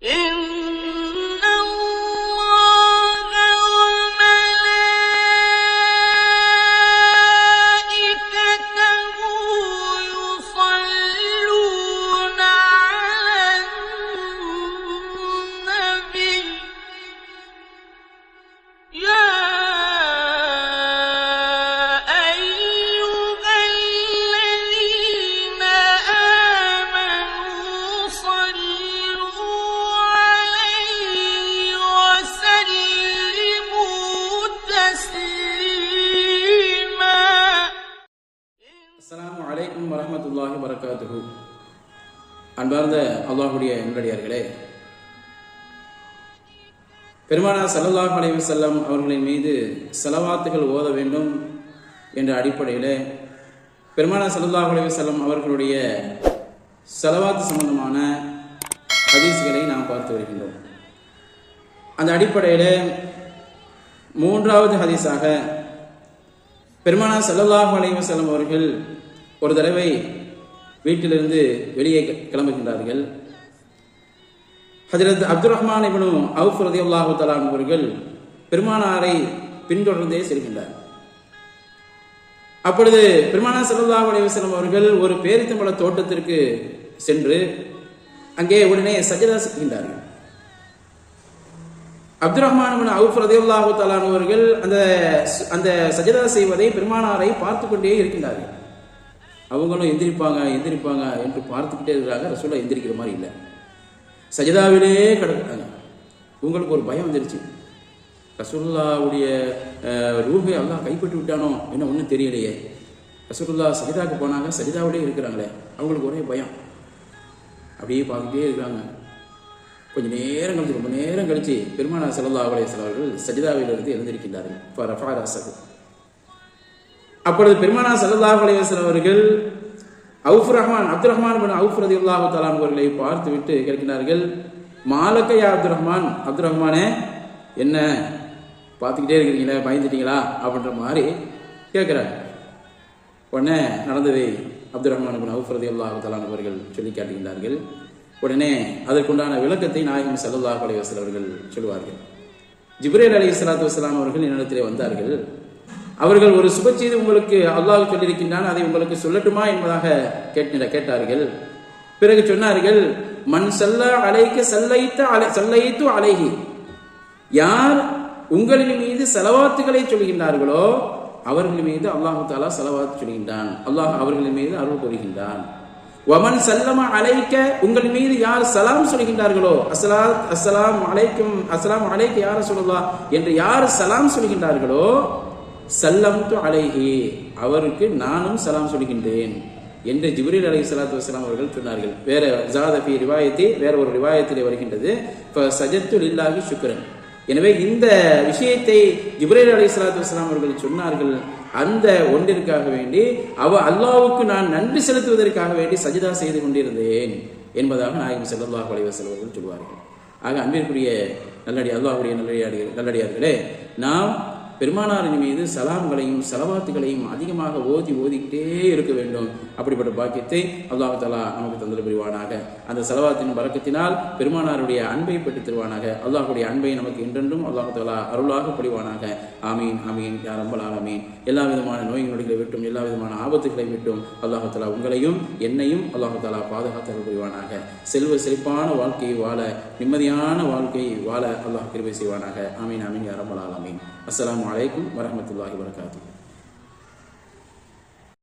In அஸ்லாம் அலைக்கும் வரமத்துல்லாஹி வரகாத்துகு அன்பார்ந்த அல்லாஹுடைய நல்லடியார்களே பெருமானா சல்லாஹ் அலைவு செல்லம் அவர்களின் மீது செலவாத்துகள் ஓத வேண்டும் என்ற அடிப்படையில் பெருமானா சல்லாஹ் அலைவு செல்லம் அவர்களுடைய செலவாத்து சம்பந்தமான ஹதீஸ்களை நாம் பார்த்து வருகின்றோம். அந்த அடிப்படையில் மூன்றாவது ஹதீஸாக பெருமானா ஸல்லல்லாஹு அலைவசலம் அவர்கள் ஒரு தடவை வீட்டிலிருந்து வெளியே கிளம்புகின்றார்கள். ஹஜரத் அப்துல் ரஹ்மான் இப்னு அவுஃப் ரதி அல்லாஹு தலான் அவர்கள் பெருமானாரை பின்தொடர்ந்தே செல்கின்றார். அப்பொழுது பெருமானா ஸல்லல்லாஹு அலைவசலம் அவர்கள் ஒரு பேரித்தம்பள தோட்டத்திற்கு சென்று அங்கே உடனே சஜிதா செய்கின்றார்கள். அப்துல் ரஹ்மான் அவுஃப் ரதியுல்லாஹு தலானவர்கள் அந்த அந்த சஜதா செய்வதை பெருமானாரை பார்த்து கொண்டே இருக்கின்றார்கள். அவங்களும் எந்திரிப்பாங்க எந்திரிப்பாங்க என்று பார்த்துக்கிட்டே இருக்கிறாங்க. ரசூலா எந்திரிக்கிற மாதிரி இல்லை. சஜதாவிலே கிடக்குறாங்க. உங்களுக்கு ஒரு பயம் வந்துருச்சு. ரசூல்லாவுடைய அஹ், ரூஹை அல்லாஹ் கைப்பற்றி விட்டானோ என்ன ஒன்றும் தெரியலையே. ரசூல்லா சஜிதாவுக்கு போனாங்க. சஜிதாவிலே இருக்கிறாங்களே. அவங்களுக்கு ஒரே பயம். அப்படியே பார்த்துட்டே இருக்கிறாங்க. கொஞ்சம் நேரம் கழிச்சு ரொம்ப நேரம் கழிச்சு பெருமானா செல்லா அலையம் அவர்கள் சஜிதாவிலிருந்து எழுந்திருக்கின்றார்கள். அப்பொழுது பெருமானா செல்லா அலைஹி அவர்கள் Awf Rahman Abdul Rahman bin Awf ரதியுல்லாஹு தலான் அவர்களை பார்த்து விட்டு கேட்கிறார்கள் மாலக்கையா அப்துல் ரஹ்மான் அப்துல் ரஹ்மானே என்ன பார்த்துக்கிட்டே இருக்கிறீங்களே பயந்துட்டீங்களா? அப்படின்ற மாதிரி கேட்குறாங்க உடனே நடந்ததை அப்துல் ரஹ்மான் பின் அவுஃப் ரதியுல்லாஹு தஆலா அவர்கள் சொல்லி காட்டுகின்றார்கள். உடனே அதற்குண்டான விளக்கத்தை நாயகம் சல்லாஹ் அலைஹி அவர்கள் சொல்வார்கள் ஜிப்ரேல் அலி இஸ்லாத்து வசலாம் அவர்கள் என்னிடத்திலே வந்தார்கள். அவர்கள் ஒரு சுப உங்களுக்கு அல்லாஹ் சொல்லியிருக்கின்றான் அதை உங்களுக்கு சொல்லட்டுமா என்பதாக கேட்ட கேட்டார்கள். பிறகு சொன்னார்கள் மண் சல்ல அலைக்க சல்லைத்த அலை சல்லைத்து அலைகி யார் உங்களின் மீது செலவாத்துகளை சொல்கின்றார்களோ அவர்கள் மீது அல்லாஹு தாலா செலவாத்து சொல்கின்றான். அல்லாஹ் அவர்களின் மீது அருள் கூறுகின்றான். வமன் சல்லம அலைக்க உங்கள் மீது யார் சலாம் சொல்கின்றார்களோ அசலா அஸ்ஸலாம் அலைக்கும் அஸ்ஸலாம் அழைக்க யார சொல்லலாம் என்று யார் சலாம் சொல்கின்றார்களோ சல்லம் து அலைஹி அவருக்கு நானும் சலாம் சொல்கின்றேன் என்று ஜிப்ரீல் அலை சலாத்து வசலாம் அவர்கள் சொன்னார்கள். வேற ஜாதபி ரிவாயத்தை வேற ஒரு ரிவாயத்திலே வருகின்றது. இப்போ சஜத்து லில்லாஹி சுக்ரன் எனவே இந்த விஷயத்தை ஜிப்ரேல் அலி சலாத்து வஸ்லாம் அவர்கள் சொன்னார்கள். அந்த ஒன்றிற்காக வேண்டி அவ அல்லாவுக்கு நான் நன்றி செலுத்துவதற்காக வேண்டி சஜிதா செய்து கொண்டிருந்தேன் என்பதாக நாயகம் செல்லல்லா அலைஹி செல்வர்கள் அவர்கள் சொல்வார்கள். ஆக அன்பிற்குரிய நல்லடி அல்லாவுடைய நல்லடியார்கள் நல்லடியார்களே நாம் பெருமானாரின் மீது சலாம்களையும் செலவாத்துகளையும் அதிகமாக ஓதி ஓதிக்கிட்டே இருக்க வேண்டும். அப்படிப்பட்ட பாக்கியத்தை அல்லாஹாலா நமக்கு தந்திர புரிவானாக அந்த செலவாத்தின் பறக்கத்தினால் பெருமானாருடைய அன்பை பெற்று தருவானாக. அல்லாஹுடைய அன்பை நமக்கு என்றென்றும் அல்லாஹாலா அருளாக பொழிவானாக ஆமீன் ஆமீன் யார் அம்பல் ஆமீன் எல்லா விதமான நோய் நொடிகளை விட்டும் எல்லா விதமான ஆபத்துகளை விட்டும் அல்லாஹாலா உங்களையும் என்னையும் அல்லாஹாலா தலா புரிவானாக செல்வ செழிப்பான வாழ்க்கையை வாழ நிம்மதியான வாழ்க்கையை வாழ அல்லாஹ் கிருபை செய்வானாக. ஆமீன் ஆமீன் யார் அம்பல் ஆமீன் அஸ்லாம் அலைக்கும் வரமத்துல்லாஹி வரகாத்து